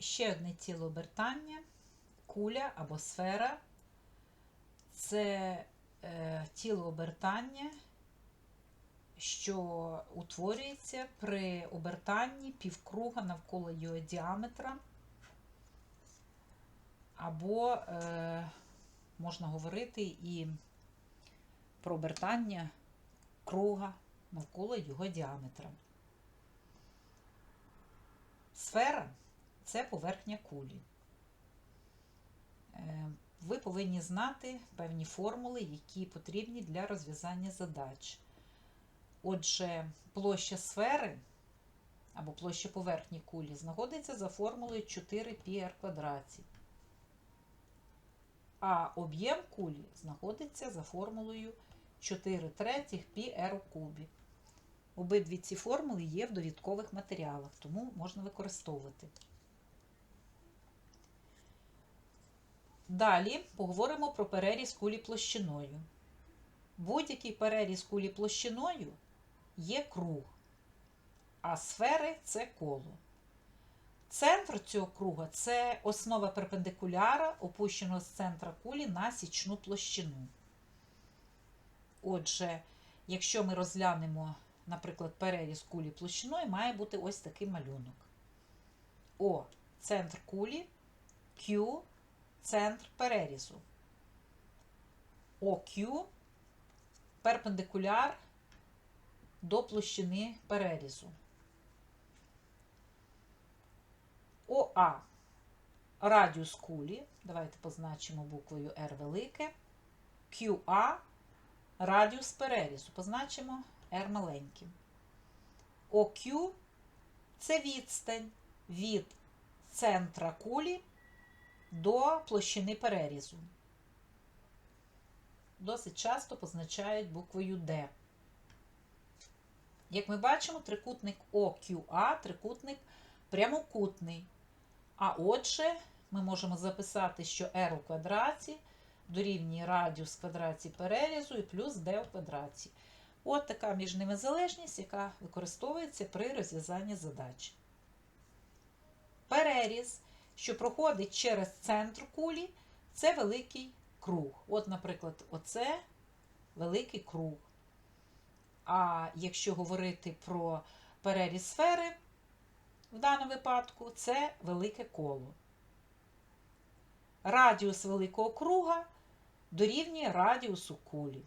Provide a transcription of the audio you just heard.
ще одне тіло обертання, куля або сфера. Це е, тіло обертання, що утворюється при обертанні півкруга навколо його діаметра. Або е, можна говорити і про обертання круга навколо його діаметра. Сфера це поверхня кулі. Е, Ви повинні знати певні формули, які потрібні для розв'язання задач. Отже, площа сфери або площа поверхні кулі знаходиться за формулою 4πr квадраті. А об'єм кулі знаходиться за формулою 4 третіх πr у кубі. Обидві ці формули є в довідкових матеріалах, тому можна використовувати. Далі поговоримо про переріз кулі площиною. Будь-який переріз кулі площиною є круг, а сфери це коло. Центр цього круга це основа перпендикуляра, опущеного з центра кулі на січну площину. Отже, якщо ми розглянемо, наприклад, переріз кулі площиною, має бути ось такий малюнок. О, центр кулі, Q, центр перерізу. OQ перпендикуляр до площини перерізу. ОА радіус кулі. Давайте позначимо буквою R велике. QA радіус перерізу. Позначимо R маленьким. OQ це відстань від центра кулі до площини перерізу. Досить часто позначають буквою D. Як ми бачимо, трикутник OQA трикутник прямокутний. А отже, ми можемо записати, що r у квадраті дорівнює радіус в квадраті перерізу і плюс d у квадраті. От така між ними залежність, яка використовується при розв'язанні задач. Переріз, що проходить через центр кулі, це великий круг. От, наприклад, оце великий круг. А якщо говорити про переріз сфери, в даному випадку це велике коло. Радіус великого круга дорівнює радіусу кулі.